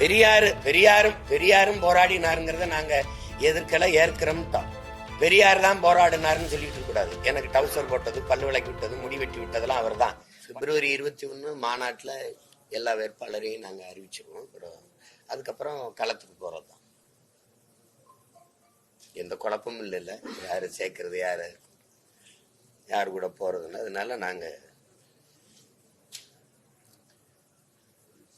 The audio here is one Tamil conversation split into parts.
பெரியாரு பெரியாரும் பெரியாரும் போராடினாருங்கிறத நாங்க எதிர்க்கல தான். பெரியார் தான் போராடினாருன்னு சொல்லிட்டு கூடாது. எனக்கு டவுசர் போட்டது பல்லு விளக்கி விட்டது முடி வெட்டி விட்டதெல்லாம் அவர் தான் பிப்ரவரி இருபத்தி ஒன்று மாநாட்டில் எல்லா வேட்பாளரையும் நாங்கள் அறிவிச்சிருவோம் அப்புறம் அதுக்கப்புறம் களத்துக்கு போகிறது தான். எந்த குழப்பமும் இல்லைல்ல யாரு சேர்க்கறது யாரு யார் கூட போறதுன்னு. அதனால நாங்க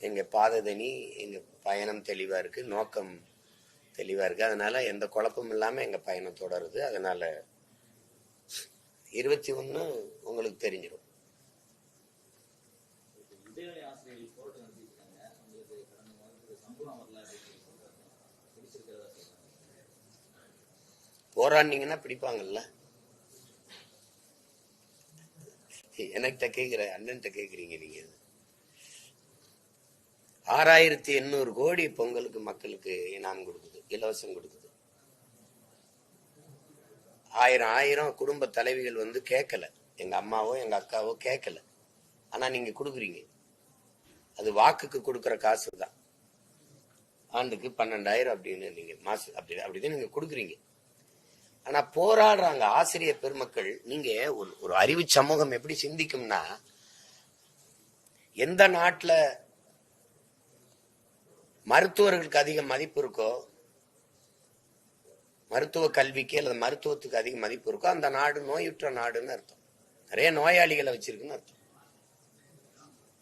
எங்க பாததனி எங்க பயணம் தெளிவாக இருக்கு நோக்கம் தெளிவாக இருக்குது அதனால் எந்த குழப்பமும் இல்லாமல் எங்கள் பயணம் தொடருது. அதனால் இருபத்தி ஒன்று உங்களுக்கு தெரிஞ்சிடும். இடைநிலை பிடிப்பாங்கல்ல? போராட்டம் கேட்குற அண்ணன்கிட்ட கடந்த நீங்கள் சம்பளம் வரல அப்படின்னு பிடிச்சிருக்கிறதா சொல்றாங்க போராடினீங்கன்னா பிடிப்பாங்கல்ல எனக்கிட்ட கேக்குற அண்ணன்ட்ட கேக்குறீங்க நீங்க ஆறாயிரத்தி எண்ணூறு கோடி பொங்கலுக்கு மக்களுக்கு இனாம் கொடுக்குது இலவசம் கொடுக்குது. ஆயிரம் ஆயிரம் குடும்ப தலைவிகள் வந்து கேட்கல. எங்க அம்மாவோ எங்க அக்காவோ கேட்கல. ஆனா நீங்க கொடுக்குறீங்க. அது வாக்குக்கு கொடுக்குற காசு தான் ஆண்டுக்கு பன்னெண்டாயிரம் அப்படின்னு நீங்க மாசு அப்படி அப்படிதான் நீங்க கொடுக்குறீங்க. ஆனா போராடுறாங்க ஆசிரியர் பெருமக்கள் நீங்க ஒரு ஒரு அறிவு சமூகம் எப்படி சிந்திக்கும்னா எந்த நாட்டுல மருத்துவர்களுக்கு அதிக மதிப்பு இருக்கோ மருத்துவ கல்விக்கு அல்லது மருத்துவத்துக்கு அதிக மதிப்பு இருக்கோ அந்த நாடு நோயுற்ற நாடுன்னு அர்த்தம். நிறைய நோயாளிகளை வச்சிருக்குன்னு அர்த்தம்.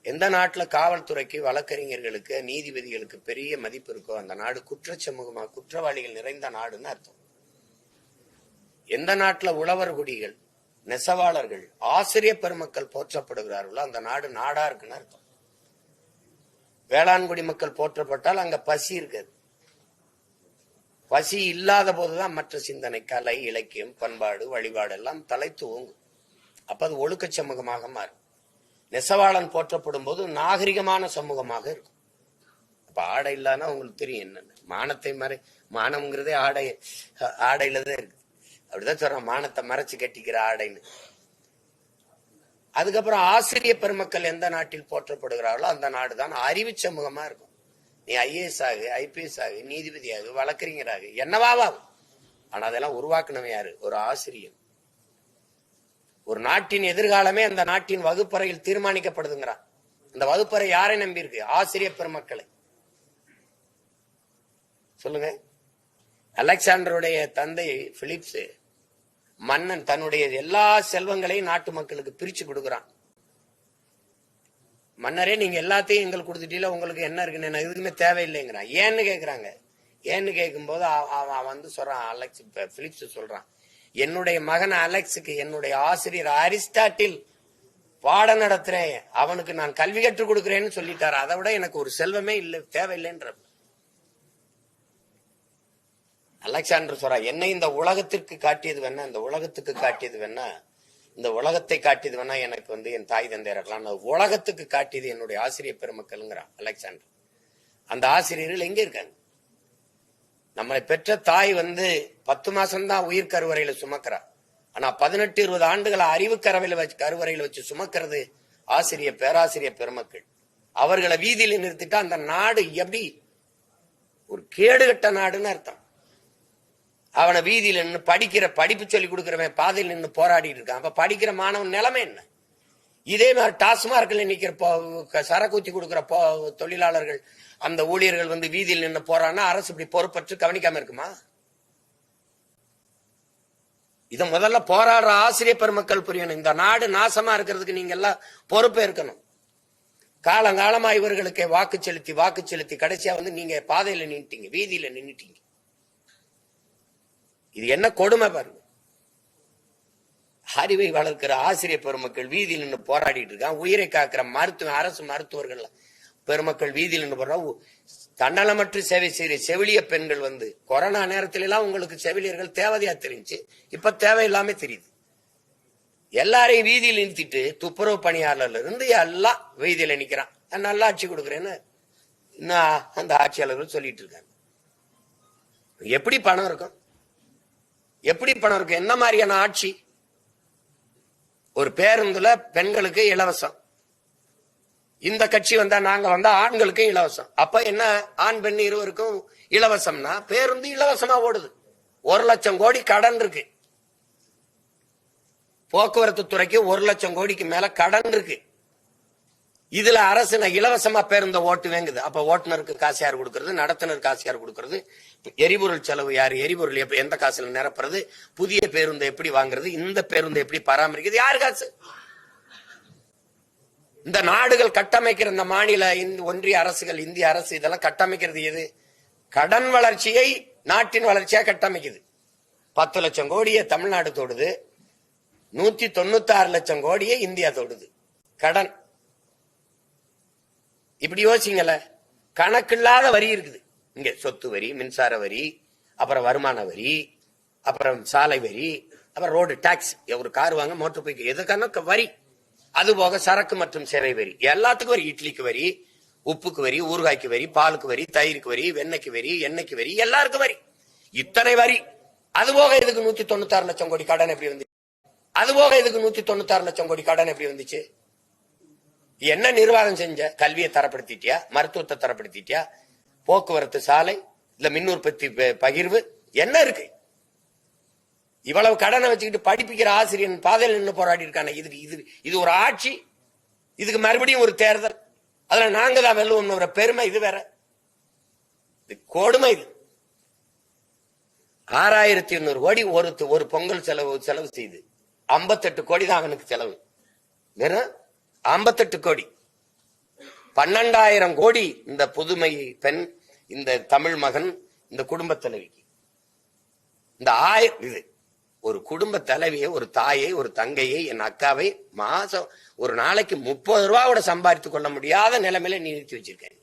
எந்த நாட்டில் காவல்துறைக்கு வழக்கறிஞர்களுக்கு நீதிபதிகளுக்கு பெரிய மதிப்பு இருக்கோ அந்த நாடு குற்ற குற்றவாளிகள் நிறைந்த நாடுன்னு அர்த்தம். எந்த நாட்டில் உழவர் குடிகள் நெசவாளர்கள் ஆசிரியர் பெருமக்கள் போற்றப்படுகிறார்களோ அந்த நாடு நாடா இருக்குன்னு அர்த்தம். வேளாண்குடி மக்கள் போற்றப்பட்டால் அங்க பசி இருக்காது. பசி இல்லாத போதுதான் மற்ற சிந்தனை கலை இலக்கியம் பண்பாடு வழிபாடு எல்லாம் தலை தூங்கும் அப்ப அது ஒழுக்க சமூகமாக மாறும். நெசவாளன் போற்றப்படும் போது நாகரிகமான சமூகமாக இருக்கும். அப்ப ஆடை இல்லாம உங்களுக்கு தெரியும் என்னன்னு. மானத்தை மறை மானம்ங்கிறதே ஆடை ஆடையில தான் இருக்கு. அப்படிதான் சொல்றான் மானத்தை மறைச்சு கட்டிக்கிற ஆடைன்னு. அதுக்கப்புறம் ஆசிரிய பெருமக்கள் எந்த நாட்டில் போற்றப்படுகிறார்களோ அந்த நாடு தான் அறிவு சமூகமா இருக்கும். நீ ஐஏஎஸ் ஆகு ஐபிஎஸ் ஆகு நீதிபதி ஆகு வழக்கறிஞர் ஆகு ஆனா அதெல்லாம் உருவாக்குனவன் யாரு? ஒரு ஆசிரியர் ஒரு நாட்டின் எதிர்காலமே அந்த நாட்டின் வகுப்பறையில் தீர்மானிக்கப்படுதுங்கிறான். அந்த வகுப்பறை யாரை நம்பி இருக்கு ஆசிரியர் பெருமக்களை. சொல்லுங்க. அலெக்சாண்டருடைய தந்தை பிலிப்ஸ் மன்னன் தன்னுடைய எல்லா செல்வங்களையும் நாட்டு மக்களுக்கு பிரிச்சு கொடுக்குறான். மன்னரே நீங்க எல்லாத்தையும் எங்களுக்கு கொடுத்துட்டீங்களா உங்களுக்கு என்ன இருக்குன்னு எனக்கு எதுக்குமே தேவையில்லைங்கிறான். ஏன்னு கேக்குறாங்க. ஏன்னு கேட்கும்போது போது அவன் வந்து சொல்றான் அலெக்ஸ் பிலிப்ஸ் சொல்றான் என்னுடைய மகன் அலெக்ஸுக்கு என்னுடைய ஆசிரியர் அரிஸ்டாட்டில் பாடம் நடத்துறேன். அவனுக்கு நான் கல்வி கற்றுக் கொடுக்குறேன்னு சொல்லிட்டாரு. அதை விட எனக்கு ஒரு செல்வமே இல்லை தேவையில்லைன்ற அலெக்சாண்டர் சொல்றா என்னை இந்த உலகத்திற்கு காட்டியது வேணா இந்த உலகத்துக்கு காட்டியது வேணா இந்த உலகத்தை காட்டியது வேணா எனக்கு வந்து என் தாய் தந்தை இருக்கலாம் நான் உலகத்துக்கு காட்டியது என்னுடைய ஆசிரியர் பெருமக்கள்ங்கிறான் அலெக்சாண்டர். அந்த ஆசிரியர்கள் எங்க இருக்காங்க? நம்மளை பெற்ற தாய் வந்து பத்து மாசம்தான் உயிர் கருவறையில சுமக்கிறா. ஆனா பதினெட்டு இருபது ஆண்டுகளை அறிவு கரவையில வச்சு கருவறையில வச்சு சுமக்கிறது ஆசிரியர் பேராசிரியர் பெருமக்கள். அவர்களை வீதியில நிறுத்திட்டா அந்த நாடு எப்படி? ஒரு கேடுகட்ட நாடுன்னு அர்த்தம். அவனை வீதியில் நின்று படிக்கிற படிப்பு சொல்லி கொடுக்கிறவன் பாதையில் நின்று போராடிட்டு இருக்கான். அப்ப படிக்கிற மாணவன் நிலைமை என்ன? இதே மாதிரி டாஸ்மார்க்ல நிக்கிற போ- க- கொடுக்கிற போ- தொழிலாளர்கள் அந்த ஊழியர்கள் வந்து வீதியில் நின்று போறான்னா அரசு இப்படி பொறுப்பற்று கவனிக்காம இருக்குமா? இத முதல்ல போராடுற ஆசிரியர் பெருமக்கள் புரியணும். இந்த நாடு நாசமா இருக்கிறதுக்கு நீங்க எல்லாம் பொறுப்பே இருக்கணும். காலங்காலமா இவர்களுக்கு வாக்கு செலுத்தி வாக்கு செலுத்தி கடைசியா வந்து நீங்க பாதையில நின்றுட்டீங்க வீதியில நின்றுட்டீங்க இது என்ன கொடுமை பாருங்க. அறிவை வளர்க்கிற ஆசிரியர் பெருமக்கள் வீதியில் நின்று போராடிட்டு இருக்கான். உயிரை காக்கிற மருத்துவ அரசு மருத்துவர்கள் பெருமக்கள் வீதியில் நின்று போறா. தன்னலமற்று சேவை செய்கிற செவிலிய பெண்கள் வந்து கொரோனா நேரத்துல எல்லாம் உங்களுக்கு செவிலியர்கள் தேவதையா தெரிஞ்சு இப்ப தேவையில்லாம தெரியுது. எல்லாரையும் வீதியில் நிறுத்திட்டு துப்புரவு பணியாளர்ல இருந்து எல்லாம் வீதியில நிக்கிறான். நான் நல்லா ஆட்சி கொடுக்குறேன்னு இன்னும் அந்த ஆட்சியாளர்கள் சொல்லிட்டு இருக்காங்க. எப்படி பணம் இருக்கும்? எப்படி பணம் இருக்கும் என்ன மாதிரியான ஆட்சி? ஒரு பேருந்துல பெண்களுக்கு இலவசம். இந்த கட்சி வந்தா நாங்க வந்தா ஆண்களுக்கும் இலவசம். அப்ப என்ன? ஆண் பெண் இருவருக்கும் இலவசம்னா பேருந்து இலவசமா ஓடுது. ஒரு லட்சம் கோடி கடன் இருக்கு. போக்குவரத்து துறைக்கு ஒரு லட்சம் கோடிக்கு மேல கடன் இருக்கு. இதுல அரசு நான் இலவசமா பேருந்த ஓட்டு வேங்குது. அப்ப ஓட்டுநருக்கு காசு யார் கொடுக்கறது? நடத்துனர் காசு யார் கொடுக்கறது? எரிபொருள் செலவு யார்? எரிபொருள் எப்ப எந்த காசுல நிரப்புறது? புதிய பேருந்தை எப்படி வாங்குறது? இந்த பேருந்தை எப்படி பராமரிக்கிறது? யார் காசு? இந்த நாடுகள் கட்டமைக்கிற இந்த மாநில இந்த ஒன்றிய அரசுகள் இந்திய அரசு இதெல்லாம் கட்டமைக்கிறது எது? கடன் வளர்ச்சியை நாட்டின் வளர்ச்சியா கட்டமைக்குது. பத்து லட்சம் கோடியை தமிழ்நாடு தொடுது. நூத்தி தொண்ணூத்தி ஆறு லட்சம் கோடியை இந்தியா தொடுது. கடன். இப்படி யோசிங்கள. கணக்கில்லாத வரி இருக்குது. இங்க சொத்து வரி மின்சார வரி அப்புறம் வருமான வரி அப்புறம் சாலை வரி அப்புறம் ரோடு டாக்ஸ் ஒரு கார் வாங்க மோட்டர் பைக் எதுக்கான வரி. அது போக சரக்கு மற்றும் சேவை வரி. எல்லாத்துக்கும் வரி. இட்லிக்கு வரி உப்புக்கு வரி ஊறுகாய்க்கு வரி பாலுக்கு வரி தயிருக்கு வரி வெண்ணெய்க்கு வரி எண்ணெய்க்கு வரி எல்லாருக்கும் வரி. இத்தனை வரி. அது போக இதுக்கு நூத்தி தொண்ணூத்தாறு லட்சம் கோடி கடன் எப்படி வந்துச்சு? அது போக இதுக்கு நூத்தி தொண்ணூத்தாறு லட்சம் கோடி கடன் எப்படி வந்துச்சு? என்ன நிர்வாகம் செஞ்ச? கல்வியை தரப்படுத்திட்டியா? மருத்துவத்தை தரப்படுத்திட்டியா? போக்குவரத்து சாலை இல்ல மின் உற்பத்தி பகிர்வு என்ன இருக்கு? இவ்வளவு கடனை வச்சுக்கிட்டு படிப்பிக்கிற ஆசிரியன் பாதையில் நின்று போராடி இருக்கானே. இதுக்கு இது இது ஒரு ஆட்சி இதுக்கு மறுபடியும் ஒரு தேர்தல். அதுல நாங்க தான் வெல்லுவோம்னு பெருமை இது வேற. இது கொடுமை இது. ஆறாயிரத்தி எண்ணூறு கோடி ஒரு ஒரு பொங்கல் செலவு செலவு செய்து ஐம்பத்தெட்டு கோடி தான் அவனுக்கு செலவு. வெறும் ஐம்பத்தெட்டு கோடி. பன்னெண்டாயிரம் கோடி இந்த புதுமை பெண் இந்த தமிழ் மகன் இந்த குடும்ப தலைவிக்கு. இந்த ஆய இது ஒரு குடும்ப தலைவியை ஒரு தாயை ஒரு தங்கையை என் அக்காவை மாசம் ஒரு நாளைக்கு முப்பது ரூபா கூட சம்பாதித்துக் கொள்ள முடியாத நிலைமையில நீ நிறுத்தி வச்சிருக்க.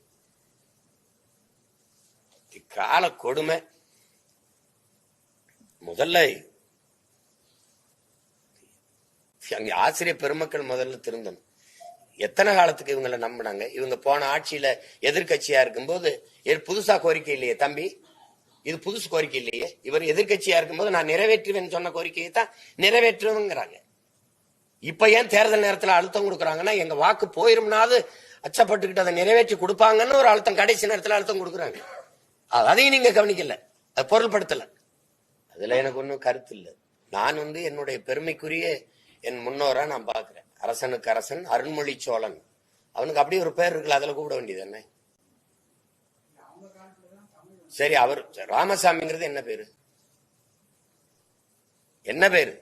கால கொடுமை. முதல்ல அங்க ஆசிரியர் பெருமக்கள் முதல்ல திருந்தணும். எத்தனை காலத்துக்கு இவங்களை நம்பினாங்க? இவங்க போன ஆட்சியில எதிர்கட்சியா இருக்கும்போது புதுசா கோரிக்கை இல்லையே தம்பி? இது புதுசு கோரிக்கை இல்லையே? இவர் எதிர்கட்சியா இருக்கும்போது நான் நிறைவேற்றுவேன் சொன்ன கோரிக்கையை தான் நிறைவேற்றுவேங்கிறாங்க இப்ப ஏன் தேர்தல் நேரத்தில் அழுத்தம் கொடுக்குறாங்கன்னா எங்க வாக்கு போயிரும்னாவது அச்சப்பட்டுக்கிட்டு அதை நிறைவேற்றி கொடுப்பாங்கன்னு ஒரு அழுத்தம் கடைசி நேரத்தில் அழுத்தம் கொடுக்குறாங்க. அதையும் நீங்க கவனிக்கல. அது பொருள்படுத்தல. அதுல எனக்கு ஒன்றும் கருத்து இல்லை. நான் வந்து என்னுடைய பெருமைக்குரிய என் முன்னோரா நான் பாக்குறேன். அரசனுக்கு அரசன் அருண்மொழி சோழன். அவனுக்கு அப்படியே ஒரு பேர் இருக்குல்ல அதுல கூப்பிட வேண்டியது என்ன? சரி அவர் ராமசாமிங்கிறது என்ன பேரு? என்ன பேரு?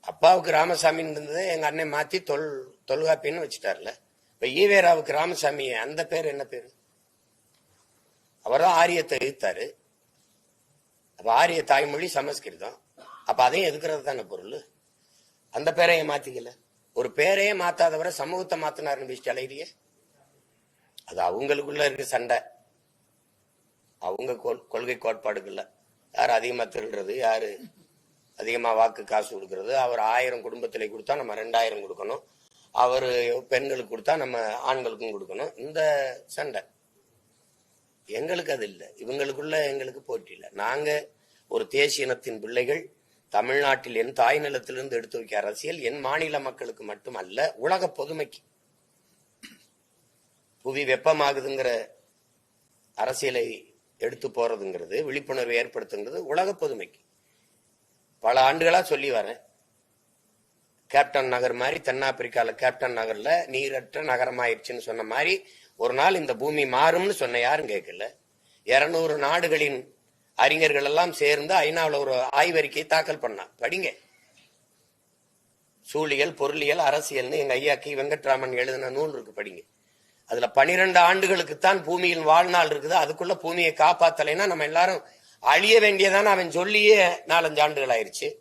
அப்பாவுக்கு ராமசாமின்னு இருந்தது எங்க அண்ணன் மாத்தி தொல் தொல்காப்பின்னு வச்சுட்டார்ல. இப்ப ஈவேராவுக்கு ராமசாமி அந்த பேர் என்ன பேரு? அவர்தான் ஆரியத்தை எழுத்தாரு அப்ப ஆரிய தாய்மொழி சமஸ்கிருதம். அப்ப அதையும் எதுக்குறது தானே பொருள்? அந்த பேரையே மாத்திக்கல? ஒரு பேரையே மாத்தாதவரை சமூகத்தை மாத்தினாருன்னு பேசிட்டு அது அவங்களுக்குள்ள இருக்க சண்டை. அவங்க கொள்- கொள்கை கோட்பாடுகள்ல யார் அதிகமா திருடுறது யாரு அதிகமா வாக்கு காசு கொடுக்கறது அவர் ஆயிரம் குடும்பத்திலே கொடுத்தா நம்ம ரெண்டாயிரம் கொடுக்கணும். அவர் பெண்களுக்கு கொடுத்தா நம்ம ஆண்களுக்கும் கொடுக்கணும். இந்த சண்டை. எங்களுக்கு அது இல்லை. இவங்களுக்குள்ள எங்களுக்கு போட்டி இல்லை. நாங்க ஒரு தேசிய இனத்தின் பிள்ளைகள் தமிழ்நாட்டில் என் தாய் நிலத்திலிருந்து எடுத்து வைக்க அரசியல் என் மாநில மக்களுக்கு மட்டும் அல்ல உலக பொதுமைக்கு. புவி வெப்பமாகுதுங்கிற அரசியலை எடுத்து போறதுங்கிறது விழிப்புணர்வு ஏற்படுத்துங்கிறது உலக பொதுமைக்கு. பல ஆண்டுகளா சொல்லி வரேன். கேப்டன் நகர் மாதிரி தென்னாப்பிரிக்கால கேப்டன் நகர்ல நீரற்ற நகரமாயிருச்சுன்னு சொன்ன மாதிரி ஒரு நாள் இந்த பூமி மாறும்னு சொன்ன யாரும் கேட்கல. இருநூறு நாடுகளின் அறிஞர்கள் எல்லாம் சேர்ந்து ஐநாவில் ஒரு ஆய்வறிக்கையை தாக்கல் பண்ணா படிங்க. சூழியல் பொருளியல் அரசியல்னு எங்க ஐயா கி. வெங்கட்ராமன் எழுதின நூல் இருக்கு படிங்க. அதுல பனிரெண்டு ஆண்டுகளுக்குத்தான் பூமியின் வாழ்நாள் இருக்குது. அதுக்குள்ள பூமியை காப்பாத்தலைன்னா நம்ம எல்லாரும் அழிய வேண்டியதான அவன் சொல்லியே நாலஞ்சு ஆண்டுகள் ஆயிடுச்சு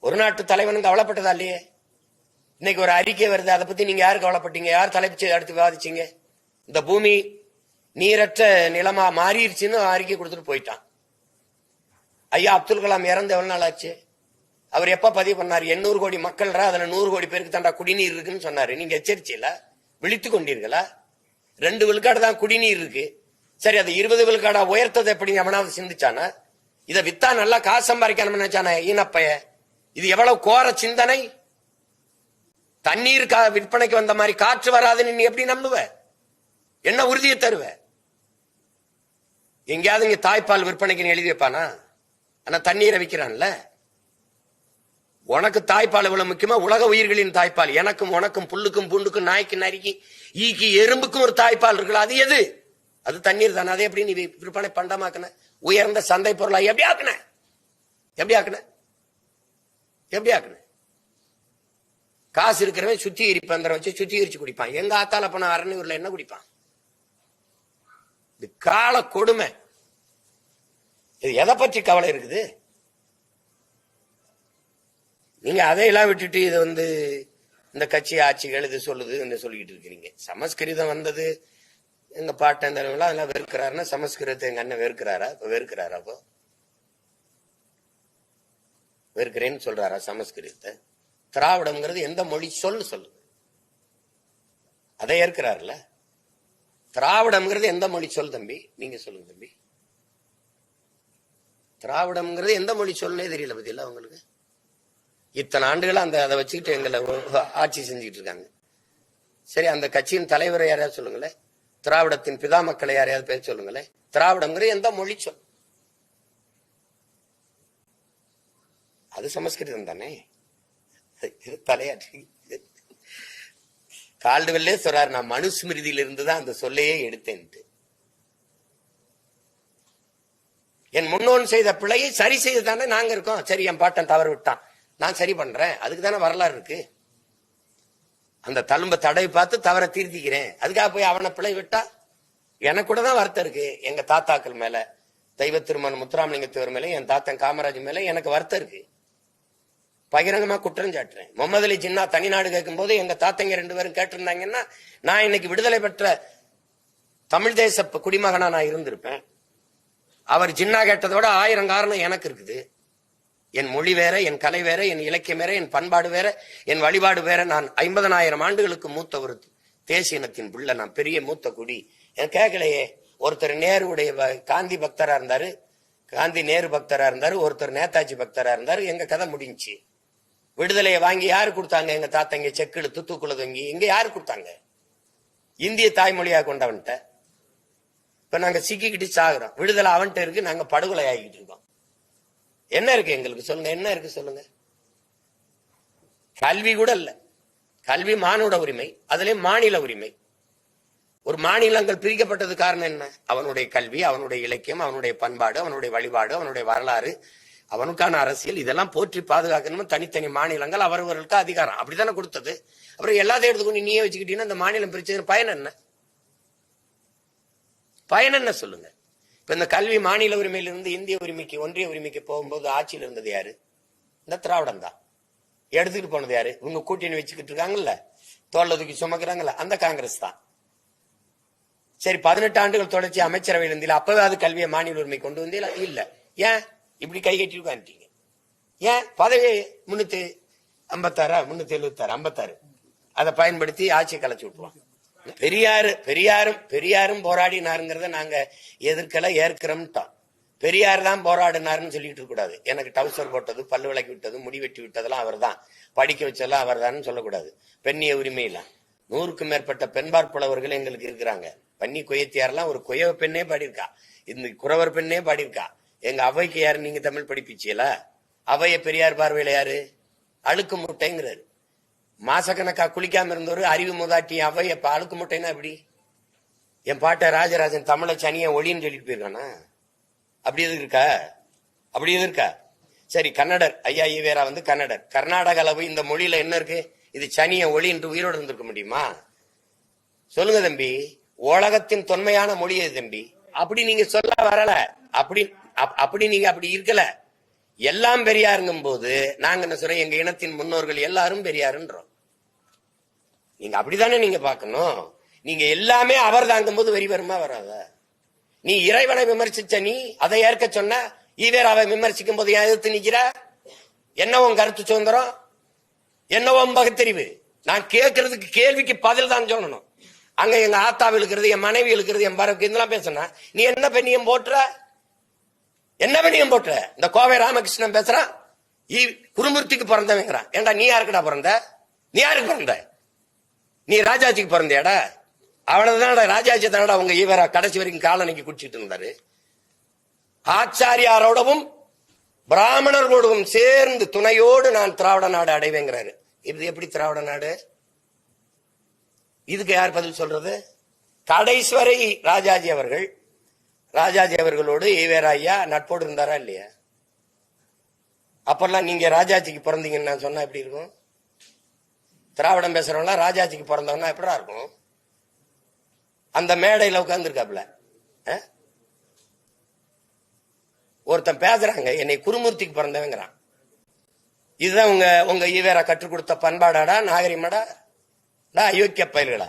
ஒரு நாட்டு தலைவனும் கவலைப்பட்டதா இல்லையே? இன்னைக்கு ஒரு அறிக்கை வருது. அதை பத்தி நீங்க யாரு கவலைப்பட்டீங்க? யார் தலைப்பு அடுத்து விவாதிச்சீங்க? இந்த பூமி நீரற்ற நிலமா மாறிடுச்சுன்னு அறிக்கை கொடுத்துட்டு போயிட்டான். ஐயா அப்துல் கலாம் இறந்து எவ்வளவு நாள் ஆச்சு? அவர் எப்ப பதிவு பண்ணார்? எண்ணூறு கோடி மக்கள்ரா? அதுல நூறு கோடி பேருக்கு தாண்டா குடிநீர் இருக்குன்னு சொன்னாரு. நீங்க எச்சரிச்சீல விழித்து கொண்டீர்களா? ரெண்டு விழுக்காடு தான் குடிநீர் இருக்கு. சரி அது இருபது விழுக்காடா உயர்த்தது எப்படி எவனாவது சிந்திச்சானா? இத வித்தா நல்லா காசு சம்பாதிக்கணும்னு நினைச்சானே ஈனப்பைய? இது எவ்வளவு கோர சிந்தனை? தண்ணீர் கா- விற்பனைக்கு வந்த மாதிரி காற்று வராதுன்னு நீ எப்படி நம்புவ? என்ன உறுதியை தருவ? எங்கேயாவது இங்க தாய்ப்பால் விற்பனைக்கு எழுதி வைப்பானா? ஆனா தண்ணீரை விற்கிறான்ல? உனக்கு தாய்ப்பால் இவ்வளவு முக்கியமா? உலக உயிர்களின் தாய்ப்பால். எனக்கும் உனக்கும் புல்லுக்கும் பூண்டுக்கும் நாய்க்கு நரிக்கு ஈக்கு எறும்புக்கும் ஒரு தாய்ப்பால் இருக்குல்ல அது எது? அது தண்ணீர் தானே. அதை எப்படி நீ விற்பனை பண்டமாக்குன? உயர்ந்த சந்தை பொருளா எப்படி ஆக்குன? எப்படி ஆக்குன? எப்படி ஆக்குன? காசு இருக்கிறவன் சுத்திகரிப்பு அந்த வச்சு சுத்திகரிச்சு குடிப்பான். எங்க ஆத்தால போன அரணியூர்ல என்ன குடிப்பான்? இது கால கொடுமை. இது எதை பற்றி கவலை இருக்குது? நீங்க அதையெல்லாம் விட்டுட்டு இதை வந்து இந்த கட்சி ஆட்சிகள் இது சொல்லுதுன்னு சொல்லிக்கிட்டு இருக்கிறீங்க. சமஸ்கிருதம் வந்தது எங்க பாட்டன் தலைவர்கள் அதெல்லாம் வெறுக்கிறாருன்னா சமஸ்கிருதத்தை எங்க அண்ணன் வெறுக்கிறாரா? இப்ப வெறுக்கிறாரா அப்போ? வெறுக்கிறேன்னு சொல்றாரா சமஸ்கிருதத்தை? திராவிடம்ங்கிறது எந்த மொழி சொல்லு சொல்லு அதை ஏற்கிறாருல திராவிடம்ங்கிறது எந்த மொழி சொல் தம்பி? நீங்க சொல்லுங்க தம்பி. திராவிடம்ங்கிறது எந்த மொழி சொல்லுனே தெரியல பத்தியில உங்களுக்கு? இத்தனை ஆண்டுகளாக அந்த அதை வச்சுக்கிட்டு எங்களை ஆட்சி செஞ்சுக்கிட்டு இருக்காங்க. சரி அந்த கட்சியின் தலைவரை யாரையாவது சொல்லுங்களேன்? திராவிடத்தின் பிதா மக்களை யாரையாவது பேர் சொல்லுங்களேன்? திராவிடம்ங்கிறது எந்த மொழி சொல் அது சமஸ்கிருதம் தானே? தலையாட்சி தலையாற்றி கால்டுவெல்லே சொல்றாரு நான் மனுஸ்மிருதியிலிருந்து தான் அந்த சொல்லையே எடுத்தேன்ட்டு. என் முன்னோன் செய்த பிழையை சரி செய்து தானே நாங்க இருக்கோம். சரி என் பாட்டன் தவறு விட்டான். நான் சரி பண்றேன். அதுக்கு தானே வரலாறு இருக்கு. அந்த தழும்ப தடவை பார்த்து தவறை திருத்திக்கிறேன். அதுக்காக போய் அவனை பிழை விட்டா? எனக்கு கூட தான் வருத்தம் இருக்கு. எங்க தாத்தாக்கள் மேல தெய்வ திருமணம் முத்துராமலிங்கத்தவர் மேல என் தாத்தன் காமராஜ் மேல எனக்கு வருத்தம் இருக்கு. பகிரங்கமா குற்றம் சாட்டுறேன். முகமது அலி ஜின்னா தனிநாடு கேட்கும் போது எங்க தாத்தங்க ரெண்டு பேரும் கேட்டிருந்தாங்கன்னா நான் இன்னைக்கு விடுதலை பெற்ற தமிழ் தேச குடிமகனா நான் இருந்திருப்பேன். அவர் ஜின்னா கேட்டதோட ஆயிரம் காரணம் எனக்கு இருக்குது. என் மொழி வேற என் கலை வேற என் இலக்கியம் வேற என் பண்பாடு வேற என் வழிபாடு வேற. நான் ஐம்பதனாயிரம் ஆண்டுகளுக்கு மூத்த ஒரு தேசிய இனத்தின் பிள்ளை நான் பெரிய மூத்த குடி. எனக்கு கேட்கலையே. ஒருத்தர் நேருடைய காந்தி பக்தரா இருந்தாரு காந்தி நேரு பக்தரா இருந்தாரு ஒருத்தர் நேதாஜி பக்தரா இருந்தாரு எங்க கதை முடிஞ்சுச்சு. விடுதலையை வாங்கி யாரு கொடுத்தாங்க? எங்க தாத்தங்க செக்குல துத்துக்குள்ள தொங்கி இங்க யாரு கொடுத்தாங்க? இந்திய தாய்மொழியா கொண்டவன்ட்ட. இப்ப நாங்க சிக்கிக்கிட்டு சாகுறோம். விடுதலை அவன்கிட்ட இருக்கு நாங்க படுகொலை ஆகிட்டு இருக்கோம். என்ன இருக்கு எங்களுக்கு? சொல்லுங்க என்ன இருக்கு சொல்லுங்க? கல்வி கூட இல்ல. கல்வி மானுட உரிமை அதுலயும் மாநில உரிமை. ஒரு மாநிலங்கள் பிரிக்கப்பட்டது காரணம் என்ன? அவனுடைய கல்வி அவனுடைய இலக்கியம் அவனுடைய பண்பாடு அவனுடைய வழிபாடு அவனுடைய வரலாறு அவனுக்கான அரசியல் இதெல்லாம் போற்றி பாதுகாக்கணும் தனித்தனி மாநிலங்கள் அவரவர்களுக்கு அதிகாரம். அப்படித்தானே கொடுத்தது? அப்புறம் எல்லாத்தையும் எடுத்துக்கொண்டு நீயே வச்சுக்கிட்டீங்கன்னா அந்த மாநிலம் பிரிச்சது பயன் என்ன? பயன் என்ன சொல்லுங்க? இப்ப இந்த கல்வி மாநில உரிமையிலிருந்து இந்திய உரிமைக்கு ஒன்றிய உரிமைக்கு போகும்போது ஆட்சியில் இருந்தது யாரு? இந்த திராவிடம் தான். எடுத்துக்கிட்டு போனது யாரு? இவங்க கூட்டணி வச்சுக்கிட்டு இருக்காங்கல்ல. தோல்ல தூக்கி சுமக்கிறாங்கல்ல. அந்த காங்கிரஸ் தான். சரி பதினெட்டு ஆண்டுகள் தொடர்ச்சி அமைச்சரவையில் இருந்தீங்களா? அப்பவே அது கல்வியை மாநில உரிமை கொண்டு வந்தீங்களா? இல்ல. ஏன்? இப்படி கை கட்டி உட்காந்துட்டீங்க ஏன்? பதவி முன்னூத்தி ஐம்பத்தாறா? முன்னூத்தி எழுபத்தாறு ஐம்பத்தாறு. அதை பயன்படுத்தி ஆட்சியை கலைச்சு விட்டுருவாங்க. பெரியாரு பெரியாரும் பெரியாரும் போராடினாருங்கிறத நாங்க எதிர்க்கல ஏற்கிறோம்ட்டோம் பெரியார் தான் போராடினாருன்னு சொல்லிட்டு இருக்கக்கூடாது எனக்கு டவுசர் போட்டது பல்லு விளக்கி விட்டது முடி வெட்டி விட்டதெல்லாம் அவர் தான் படிக்க வச்சதெல்லாம் அவர் தான் சொல்லக்கூடாது. பெண்ணிய உரிமையெல்லாம் நூறுக்கும் மேற்பட்ட பெண்பார் புலவர்கள் எங்களுக்கு இருக்கிறாங்க. பன்னி கொயத்தியாரெல்லாம் ஒரு கொயவ பெண்ணே பாடியிருக்கா. இந்த குறவர் பெண்ணே பாடியிருக்கா. எங்க அவைக்கு யாரு? நீங்க தமிழ் படிப்பிச்சியல அவைய பெரியார் பார்வையில யாரு? அழுக்கு முட்டைங்கிறாரு. மாசக்கணக்கா குளிக்காம இருந்தவர் அறிவு முதாட்டி அவை இப்ப அழுக்கு முட்டைன்னா எப்படி? என் பாட்ட ராஜராஜன் தமிழை சனியை ஒளின்னு சொல்லிட்டு போயிருக்கானா? அப்படி எது இருக்கா? அப்படி எது இருக்கா? சரி கன்னடர். ஐயா ஈவேரா வந்து கன்னடர். கர்நாடக அளவு இந்த மொழியில என்ன இருக்கு? இது சனிய ஒளி என்று உயிரோடு இருந்திருக்க முடியுமா? சொல்லுங்க தம்பி. உலகத்தின் தொன்மையான மொழி எது தம்பி? அப்படி நீங்க சொல்ல வரல. அப்படி அப்- அப்படி நீங்க அப்படி இருக்கல. எல்லாம் பெரியாருங்கும் போது நாங்க என்ன சொல்றோம் எங்க இனத்தின் முன்னோர்கள் எல்லாரும் பெரியாருன்றோம். நீங்க அப்படித்தானே நீங்க பார்க்கணும்? நீங்க எல்லாமே அவர் தாங்கும் போது வெறி வருமா வராதா? நீ இறைவனை விமர்சிச்ச நீ அதை ஏற்க சொன்ன ஈவேராவை விமர்சிக்கும் போது ஏன் எதிர்த்து நிக்கிற என்ன உன் கருத்து சுதந்திரம்? என்ன உன் பகுத்தறிவு? நான் கேட்கறதுக்கு கேள்விக்கு பதில் தான் சொல்லணும். அங்க எங்க ஆத்தாவில் இருக்கிறது என் மனைவி இருக்கிறது என் பரவுக்கு இதெல்லாம் பேசுனா நீ என்ன பெண்ணியம் போட்டுற? என்ன பண்ணியும் போட்டு இந்த கோவை ராமகிருஷ்ணன் பேசுறான் ஈ குருமூர்த்திக்கு பிறந்தவங்கிறான் ஏண்டா நீ யாருக்குடா பிறந்த? நீ யாருக்கு பிறந்த? நீ ராஜாஜிக்கு பிறந்தியாடா? அவ்வளவுதான்டா ராஜாஜி தானடா உங்க ஈவரா கடைசி வரைக்கும் காலனிக்கு குடிச்சிட்டு இருந்தாரு. ஆச்சாரியாரோடவும் பிராமணர்களோடவும் சேர்ந்து துணையோடு நான் திராவிட நாடு அடைவேங்கிறாரு. இது எப்படி திராவிட நாடு? இதுக்கு யார் பதில் சொல்றது? கடைஸ்வரை ராஜாஜி அவர்கள் ராஜாஜி அவர்களோடு ஈவேரா ஐயா நட்போடு இருந்தாரா இல்லையா? அப்பெல்லாம் நீங்க ராஜாஜிக்கு பிறந்தீங்கன்னு நான் சொன்னா எப்படி இருக்கும்? திராவிடம் பேசுறவங்களாம் ராஜாஜிக்கு பிறந்தவனா எப்படா இருக்கும்? அந்த மேடையில உட்கார்ந்துருக்காப்ல. ஒருத்தன் பேசுறாங்க என்னை குருமூர்த்திக்கு பிறந்தவங்கிறான். இதுதான் உங்க உங்க ஈவேரா கற்றுக் கொடுத்த பண்பாடாடா நாகரிகமாடா அயோக்கிய பயிர்களா?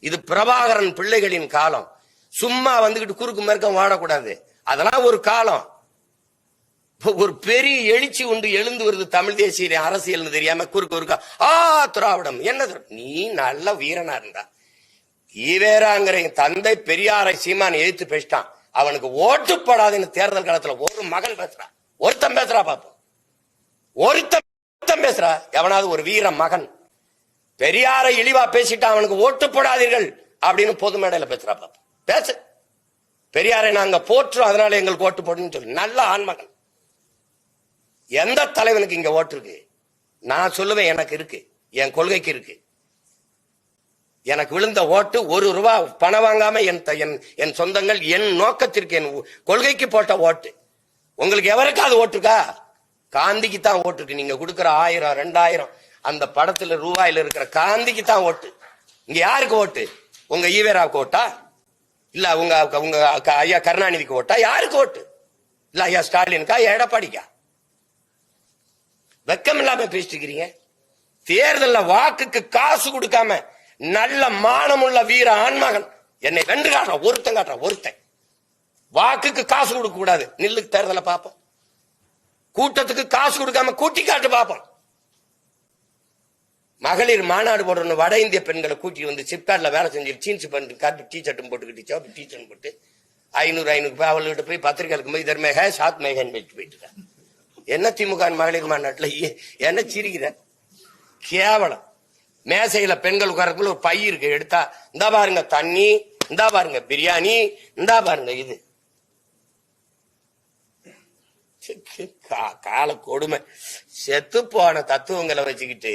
இது பிரபாகரன் பிள்ளைகளின் காலம். சும்மா வந்துகிட்டு குறுக்கு மறுக்கம் வாடக்கூடாது. அதெல்லாம் ஒரு காலம். ஒரு பெரிய எழுச்சி ஒன்று எழுந்து வருது தமிழ் தேசிய அரசியல்னு தெரியாம குறுக்கு குறுக்கா ஆ திராவிடம். என்ன நீ நல்ல வீரனா இருந்தா. ஈவேராங்கிற என் தந்தை பெரியாரை சீமான் எழுத்து பேசிட்டான். அவனுக்கு ஓட்டுப்படாதுன்னு தேர்தல் காலத்துல ஒரு மகன் பேசுறான் ஒருத்தன் பேசுறா பாப்போம். ஒருத்தன் ஒருத்தன் பேசுறா. எவனாவது ஒரு வீர மகன். பெரியாரை இழிவா பேசிட்டான் அவனுக்கு ஓட்டு போடாதீர்கள் அப்படின்னு பொது மேடையில பேசுறா பாப்பா. பேசு. பெரியாரை நாங்க போற்றோம் அதனால எங்களுக்கு ஓட்டு போடுன்னு சொல்லி. நல்ல ஆண்மகன். எந்த தலைவனுக்கு இங்க ஓட்டு இருக்கு? நான் சொல்லுவேன் எனக்கு இருக்கு. என் கொள்கைக்கு இருக்கு. எனக்கு விழுந்த ஓட்டு ஒரு ரூபா பணம் வாங்காம என் த- என் என் சொந்தங்கள் என் நோக்கத்திற்கு என் கொள்கைக்கு போட்ட ஓட்டு. உங்களுக்கு எவருக்காவது ஓட்டுருக்கா காந்திக்கு தான் ஓட்டு இருக்கு. நீங்க கொடுக்குற ஆயிரம் ரெண்டாயிரம். அந்த படத்துல ரூபாயில இருக்கிற காந்திக்கு தான் ஓட்டு. இங்க யாருக்கு ஓட்டு? உங்க ஈவேராவுக்கு ஓட்டா? இல்ல உங்க உங்க ஐயா கருணாநிதிக்கு ஓட்டா? யாருக்கு ஓட்டு? இல்ல ஐயா ஸ்டாலினுக்கா? எடப்பாடிக்கா? வெக்கம் இல்லாம பேசிட்டு இருக்கிறீங்க தேர்தல்ல வாக்குக்கு காசு கொடுக்காம நல்ல மானமுள்ள வீர ஆண்மகன். என்னை வென்று காட்டுறான் ஒருத்தன் காட்டுறான் ஒருத்தன். வாக்குக்கு காசு கொடுக்க கூடாது. நில்லுக்கு தேர்தலை பார்ப்போம். கூட்டத்துக்கு காசு கொடுக்காம கூட்டி காட்டு பார்ப்போம். மகளிர் மாநாடு போடுற வட இந்திய பெண்களை கூட்டி வந்து சிப்காட்ல வேலை செஞ்சு ஜீன்ஸ் பண்ணிட்டு காட்டு டீ ஷர்ட்டும் போட்டுக்கிட்டு சிவப்பு டீ ஷர்ட் போட்டு ஐநூறு ஐநூறு ரூபாய் அவள்கிட்ட போய் பத்திரிக்கை போய் இதர் மேக சாத் மேகன் போயிட்டு என்ன திமுக மகளிர் மாநாட்டில் ஏ- என்ன சிரிக்கிற? கேவலம். மேசையில பெண்கள் உட்காரக்குள்ள ஒரு பை இருக்கு எடுத்தா இந்தா பாருங்க தண்ணி இந்தா பாருங்க பிரியாணி இந்தா பாருங்க இது. கால கொடுமை. செத்து போன தத்துவங்களை வச்சுக்கிட்டு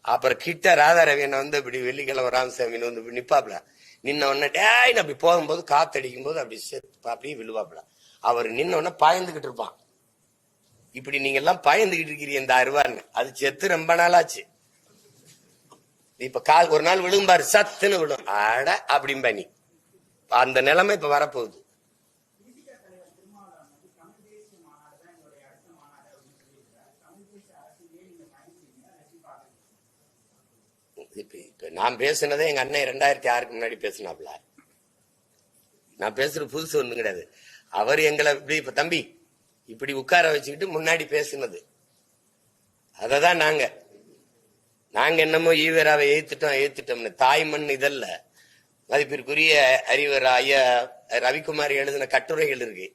அப்புறம் கிட்ட ராதா ராதாரவியனை வந்து இப்படி வெள்ளிக்கிழமை ராமசாமின்னு வந்து இப்படி நிப்பாப்ல. நின்ன உடனே டேய்னு அப்படி போகும்போது காத்தடிக்கும் போது அப்படி செத்து அப்படியே விழுவாப்ல. அவர் நின்ன உடனே பாய்ந்துகிட்டு இருப்பான். இப்படி நீங்க எல்லாம் பயந்துகிட்டு இருக்கிறீங்க இந்த அருவான்னு அது செத்து ரொம்ப நாளாச்சு. இப்ப கால் ஒரு நாள் விழும்பாரு சத்துன்னு விழும். அட அப்படிம்பா நீ. அந்த நிலைமை இப்ப வரப்போகுது இப்ப இப்ப நான் பேசினதே எங்க அண்ணன் ரெண்டாயிரத்தி ஆறுக்கு முன்னாடி பேசினாப்ல நான் பேசுறது புதுசு ஒண்ணும் கிடையாது. அவர் எங்களை இப்படி இப்ப தம்பி இப்படி உட்கார வச்சுக்கிட்டு முன்னாடி பேசினது. அததான் நாங்க. நாங்க என்னமோ ஈவேராவை ஏத்துட்டோம் ஏத்துட்டோம்னு. தாய்மண் இதல்ல. மதிப்பிற்குரிய அறிவர் ஐயா ரவிக்குமார் எழுதின கட்டுரைகள் இருக்கு.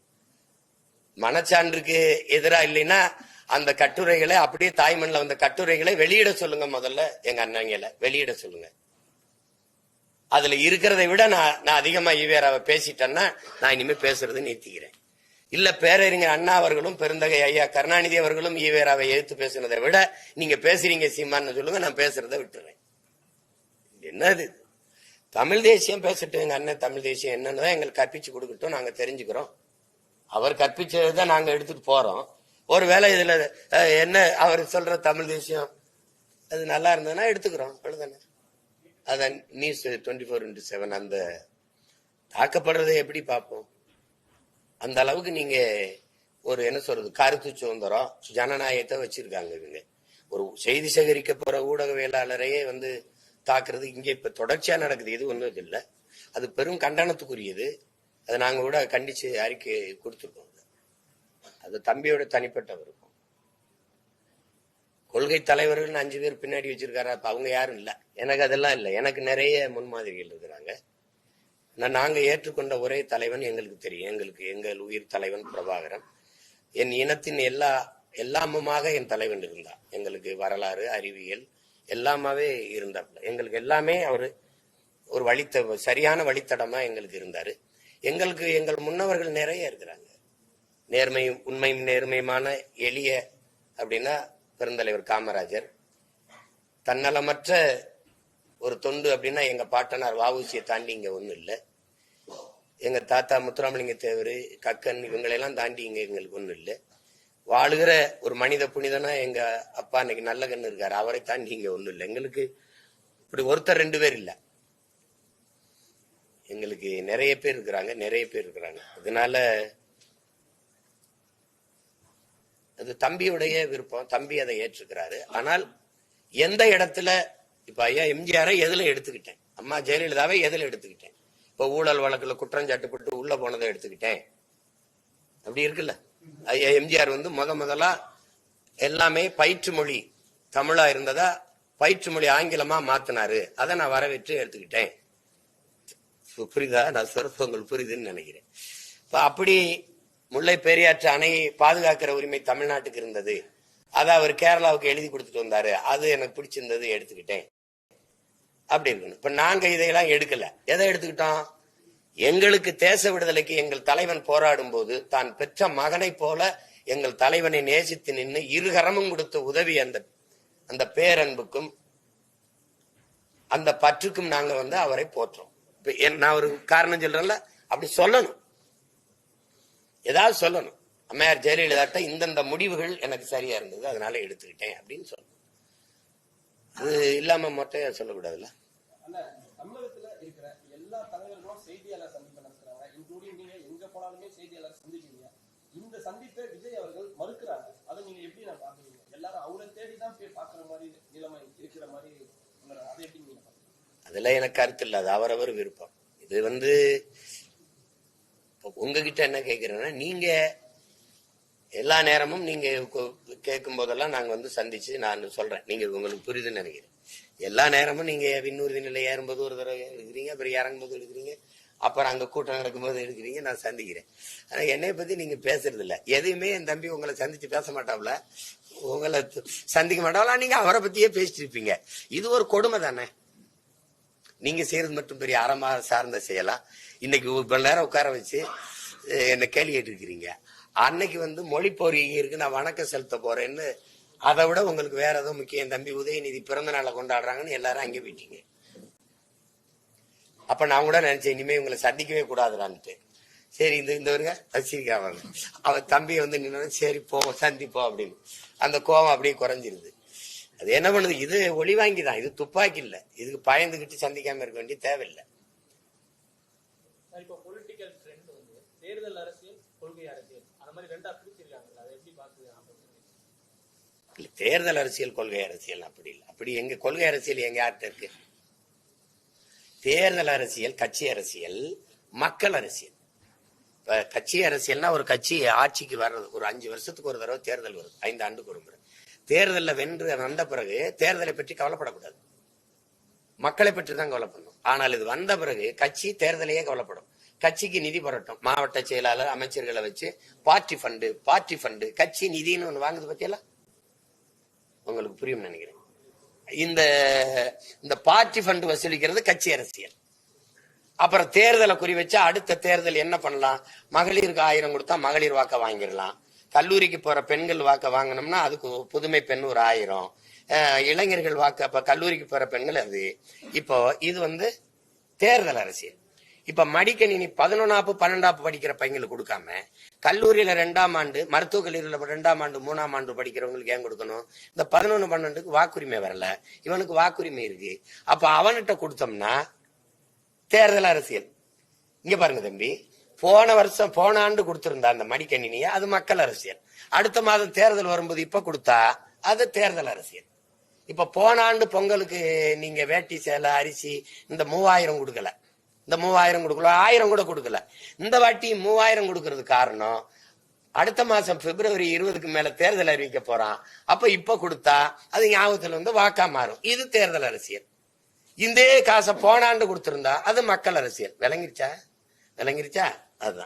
மனச்சான்றுக்கு எதிரா இல்லைன்னா அந்த கட்டுரைகளை அப்படியே தாய்மண்ல வந்த கட்டுரைகளை வெளியிட சொல்லுங்க முதல்ல எங்க அண்ணங்களை வெளியிட சொல்லுங்க. அதுல இருக்கிறதை விட நான் நான் அதிகமா ஈவேராவை பேசிட்டேன்னா நான் இனிமே பேசுறது நிறுத்திக்கிறேன். இல்ல பேரறிஞர் அண்ணா அவர்களும் பெருந்தகை ஐயா கருணாநிதி அவர்களும் ஈவேராவை எதிர்த்து பேசுனதை விட நீங்க பேசுறீங்க சீமான்னு சொல்லுங்க நான் பேசுறத விட்டுறேன். என்னது? தமிழ் தேசியம் பேசட்டும் எங்க அண்ணன் தமிழ் தேசியம் என்னன்னு தான் எங்களுக்கு கற்பிச்சு கொடுக்கட்டும் நாங்க தெரிஞ்சுக்கிறோம். அவர் கற்பிச்சதை தான் நாங்க எடுத்துட்டு போறோம். ஒருவேளை இதுல என்ன அவர் சொல்ற தமிழ் தேசியம் அது நல்லா இருந்ததுன்னா எடுத்துக்கிறோம். அவ்வளவுதானே. அதான் news twenty four into seven அந்த தாக்கப்படுறதை எப்படி பார்ப்போம்? அந்த அளவுக்கு நீங்க ஒரு என்ன சொல்றது கருத்து சுதந்திரம் ஜனநாயகத்தை வச்சிருக்காங்க இவங்க. ஒரு செய்தி சேகரிக்க போற ஊடகவியலாளரையே வந்து தாக்குறது இங்க இப்ப தொடர்ச்சியா நடக்குது. இது ஒன்றும் இல்லை அது பெரும் கண்டனத்துக்குரியது. அதை நாங்கள் கூட கண்டிச்சு அறிக்கை கொடுத்துருக்கோம். அது தம்பியோட தனிப்பட்ட விருப்பம் கொள்கை தலைவர்கள் அஞ்சு பேர் பின்னாடி வச்சிருக்காரு அப்ப அவங்க யாரும் இல்ல. எனக்கு அதெல்லாம் இல்லை. எனக்கு நிறைய முன்மாதிரிகள் இருக்கிறாங்க. நான் நாங்க ஏற்றுக்கொண்ட ஒரே தலைவன் எங்களுக்கு தெரியும். எங்களுக்கு எங்கள் உயிர் தலைவன் பிரபாகரன். என் இனத்தின் எல்லா எல்லாமுமாக என் தலைவன் இருந்தார். எங்களுக்கு வரலாறு அறிவியல் எல்லாமாவே இருந்தாப்புல. எங்களுக்கு எல்லாமே அவர் ஒரு வழித்த சரியான வழித்தடமா எங்களுக்கு இருந்தாரு. எங்களுக்கு எங்கள் முன்னவர்கள் நிறைய இருக்கிறாங்க. நேர்மையும் உண்மையும் நேர்மையுமான எளிய அப்படின்னா பெருந்தலைவர் காமராஜர். தன்னலமற்ற ஒரு தொண்டு அப்படின்னா எங்க பாட்டனார் வாவூசியை தாண்டி இங்க ஒன்றும் இல்லை. எங்க தாத்தா முத்துராமலிங்க தேவர் கக்கன் இவங்களெல்லாம் தாண்டி இங்க எங்களுக்கு ஒன்றும் இல்லை. வாழுகிற ஒரு மனித புனிதனா எங்க அப்பா இன்னைக்கு நல்ல கண்ணு இருக்காரு. அவரை தாண்டி இங்க ஒன்றும் இல்லை. எங்களுக்கு இப்படி ஒருத்தர் ரெண்டு பேர் இல்லை. எங்களுக்கு நிறைய பேர் இருக்கிறாங்க நிறைய பேர் இருக்கிறாங்க. அதனால அது தம்பியுடைய விருப்பம் தம்பி அதை ஏற்றுக்கிறாரு. ஆனால் எந்த இடத்துல இப்ப ஐயா எம்ஜிஆரை எதுல எடுத்துக்கிட்டேன்? அம்மா ஜெயலலிதாவை எதுல எடுத்துக்கிட்டேன்? இப்ப ஊழல் வழக்குல குற்றஞ்சாட்டுப்பட்டு உள்ள போனதை எடுத்துக்கிட்டேன். அப்படி இருக்குல்ல? ஐயா எம்ஜிஆர் வந்து முத முதலா எல்லாமே பயிற்று மொழி தமிழா இருந்ததா பயிற்று மொழி ஆங்கிலமா மாத்தினாரு. அதை நான் வரவேற்று எடுத்துக்கிட்டேன். இப்ப புரியுதா? நான் சொல்றது உங்களுக்கு புரியுதுன்னு நினைக்கிறேன். இப்ப அப்படி முல்லை பெரியாற்று அணையை பாதுகாக்கிற உரிமை தமிழ்நாட்டுக்கு இருந்தது. அதை அவர் கேரளாவுக்கு எழுதி கொடுத்துட்டு வந்தாரு. அது எனக்கு பிடிச்சிருந்தது எடுத்துக்கிட்டேன். அப்படி இருக்கணும். இப்ப நாங்க இதையெல்லாம் எடுக்கல. எதை எடுத்துக்கிட்டோம்? எங்களுக்கு தேச விடுதலைக்கு எங்கள் தலைவன் போராடும் போது தான் பெற்ற மகனை போல எங்கள் தலைவனை நேசித்து நின்று இருகரமும் கொடுத்த உதவி அந்த அந்த பேரன்புக்கும் அந்த பற்றுக்கும் நாங்க வந்து அவரை போற்றோம். இப்ப என்- நான் ஒரு காரணம் சொல்றேன்ல? அப்படி சொல்லணும். ஏதாவது சொல்லணும். அம்மையார் ஜெயலலிதாட்ட இந்தந்த முடிவுகள் எனக்கு சரியா இருந்தது அதனால எடுத்துக்கிட்டேன் அப்படின்னு சொல்லணும். அது இல்லாம மொட்டையா சொல்லக்கூடாதுல்ல? இந்த சந்திப்பை விஜய் அவர்கள் மறுக்கிறாங்க அதை நீங்க எப்படி நான் பாக்குறீங்க எல்லாரும் அவரை தேடி தான் போய் பாக்குற மாதிரி நிலைமை இருக்கிற மாதிரி உணர்றாங்க. அதை எப்படி நீங்க பாக்குறீங்க அதெல்லாம் எனக்கு கருத்து இல்லை. அது அவரவர் விருப்பம். இது வந்து உங்ககிட்ட என்ன கேட்கிறேன்னா நீங்க எல்லா நேரமும் நீங்க கேட்கும் போதெல்லாம் நாங்க வந்து சந்திச்சு நான் சொல்றேன். நீங்க உங்களுக்கு புரியுதுன்னு நினைக்கிறேன். எல்லா நேரமும் நீங்க விண்ணூர்தி நிலை ஏறும்போது ஒரு தடவை எடுக்கிறீங்க அப்புறம் இறங்கும்போது எடுக்கிறீங்க அப்புறம் அங்க கூட்டம் நடக்கும்போது எடுக்கிறீங்க நான் சந்திக்கிறேன். ஆனா என்னை பத்தி நீங்க பேசுறது இல்ல எதையுமே என் தம்பி உங்களை சந்திச்சு பேச மாட்டாப்ல. உங்களை சந்திக்க மாட்டாங்களா நீங்க அவரை பத்தியே பேசிட்டு இருப்பீங்க. இது ஒரு கொடுமை தானே? நீங்க செய்யறது மட்டும் பெரிய அறமா சார்ந்த செய்யலாம் இன்னைக்கு இவ்வளவு நேரம் உட்கார வச்சு என்ன கேள்வி கேட்டுருக்கிறீங்க. அன்னைக்கு வந்து மொழி போர் இருக்கு? நான் வணக்கம் செலுத்த போறேன்னு அதை விட உங்களுக்கு வேற ஏதோ முக்கியம். தம்பி உதயநிதி பிறந்த நாளை கொண்டாடுறாங்கன்னு எல்லாரும் அங்கே போயிட்டீங்க. அப்ப நான் கூட நினைச்சேன் இனிமே உங்களை சந்திக்கவே கூடாதுடான்ட்டு. சரி இந்த இந்த வருங்க ரசிக்காவாங்க அவன் தம்பியை வந்து நின்று சரி போவோம் சந்திப்போம் அப்படின்னு. அந்த கோவம் அப்படியே குறைஞ்சிருது. அது என்ன பண்ணுது? இது ஒளி வாங்கி தான் இது துப்பாக்கி இல்ல. இதுக்கு பயந்துகிட்டு சந்திக்காம இருக்க வேண்டிய தேவையில்லை. தேர்தல் அரசியல் கொள்கை அரசியல் அப்படி இல்லை. அப்படி எங்க கொள்கை அரசியல் எங்க யார்கிட்ட இருக்கு? தேர்தல் அரசியல் கட்சி அரசியல் மக்கள் அரசியல். இப்ப கட்சி அரசியல்னா ஒரு கட்சி ஆட்சிக்கு வர்றது. ஒரு அஞ்சு வருஷத்துக்கு ஒரு தடவை தேர்தல் வருது. ஐந்து ஆண்டுக்கு ஒரு முறை. தேர்தலில் வென்று வந்த பிறகு தேர்தலை பற்றி கவலைப்படக்கூடாது. மக்களை பற்றி தான் கவலைப்படணும். ஆனால் இது வந்த பிறகு கட்சி தேர்தலையே கவலைப்படும். கட்சிக்கு நிதி புரட்டும். மாவட்ட செயலாளர் அமைச்சர்களை வச்சு பார்ட்டி ஃபண்டு பார்ட்டி ஃபண்டு கட்சி நிதின்னு ஒன்று வாங்குது பத்தியெல்லாம்? உங்களுக்கு புரியும் நினைக்கிறேன். இந்த இந்த பார்ட்டி ஃபண்டு வசூலிக்கிறது கட்சி அரசியல். அப்புறம் தேர்தலை குறி வச்சா அடுத்த தேர்தல் என்ன பண்ணலாம்? மகளிருக்கு ஆயிரம் கொடுத்தா மகளிர் வாக்க வாங்கிடலாம். கல்லூரிக்கு போற பெண்கள் வாக்க வாங்கினோம்னா அதுக்கு புதுமை பெண் ஒரு ஆயிரம். இளைஞர்கள் வாக்கு அப்ப கல்லூரிக்கு போற பெண்கள் அது. இப்போ இது வந்து தேர்தல் அரசியல். இப்ப மடிக்கணினி பதினொன்னாப்பு பன்னெண்டாப்பு படிக்கிற பையங்களுக்கு கொடுக்காம கல்லூரியில ரெண்டாம் ஆண்டு மருத்துவக் கல்லூரியில ரெண்டாம் ஆண்டு மூணாம் ஆண்டு படிக்கிறவங்களுக்கு ஏன் கொடுக்கணும்? இந்த பதினொன்னு பன்னெண்டுக்கு வாக்குரிமை வரல. இவனுக்கு வாக்குரிமை இருக்கு. அப்ப அவன்கிட்ட கொடுத்தோம்னா தேர்தல் அரசியல். இங்க பாருங்க தம்பி. போன வருஷம் போன ஆண்டு கொடுத்திருந்தா அந்த மடிக்கணினியை அது மக்கள் அரசியல். அடுத்த மாதம் தேர்தல் வரும்போது இப்ப கொடுத்தா அது தேர்தல் அரசியல். இப்ப போன ஆண்டு பொங்கலுக்கு நீங்க வேட்டி சேலை அரிசி இந்த மூவாயிரம் கொடுக்கல. இந்த மூவாயிரம் கொடுக்கல ஆயிரம் கூட கொடுக்கல. இந்த வாட்டி மூவாயிரம் கொடுக்கறது காரணம் அடுத்த மாசம் பிப்ரவரி இருபதுக்கு மேல தேர்தல் அறிவிக்க போறான். அப்ப இப்ப கொடுத்தா அது ஞாபகத்துல வந்து வாக்கா மாறும். இது தேர்தல் அரசியல். இந்த காசை போன ஆண்டு கொடுத்திருந்தா அது மக்கள் அரசியல். விளங்கிருச்சா? விளங்கிருச்சா? أذى